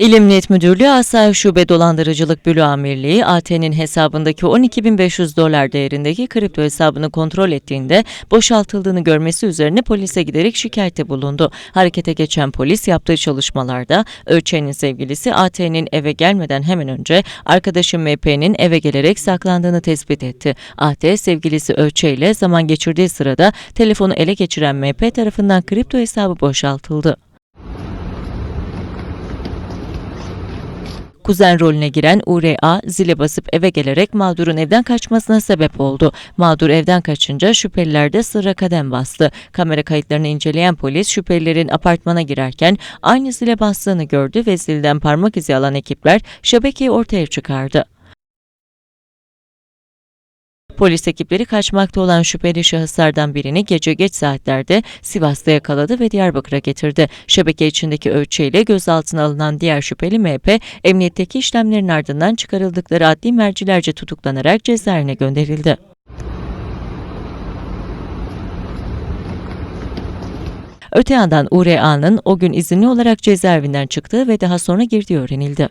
İl Emniyet Müdürlüğü Asayiş Şube Dolandırıcılık Büro Amirliği, AT'nin hesabındaki 12.500 dolar değerindeki kripto hesabını kontrol ettiğinde boşaltıldığını görmesi üzerine polise giderek şikayette bulundu. Harekete geçen polis yaptığı çalışmalarda Ölçen'in sevgilisi AT'nin eve gelmeden hemen önce arkadaşı MP'nin eve gelerek saklandığını tespit etti. AT, sevgilisi Ölçe ile zaman geçirdiği sırada telefonu ele geçiren MP tarafından kripto hesabı boşaltıldı. Kuzen rolüne giren URA zile basıp eve gelerek mağdurun evden kaçmasına sebep oldu. Mağdur evden kaçınca şüpheliler de sıra kadem bastı. Kamera kayıtlarını inceleyen polis şüphelilerin apartmana girerken aynı zile bastığını gördü ve zilden parmak izi alan ekipler şebekeyi ortaya çıkardı. Polis ekipleri kaçmakta olan şüpheli şahıslardan birini gece geç saatlerde Sivas'ta yakaladı ve Diyarbakır'a getirdi. Şebeke içindeki ölçeğiyle gözaltına alınan diğer şüpheli MHP, emniyetteki işlemlerin ardından çıkarıldıkları adli mercilerce tutuklanarak cezaevine gönderildi. Öte yandan URA'nın o gün izinli olarak cezaevinden çıktığı ve daha sonra girdiği öğrenildi.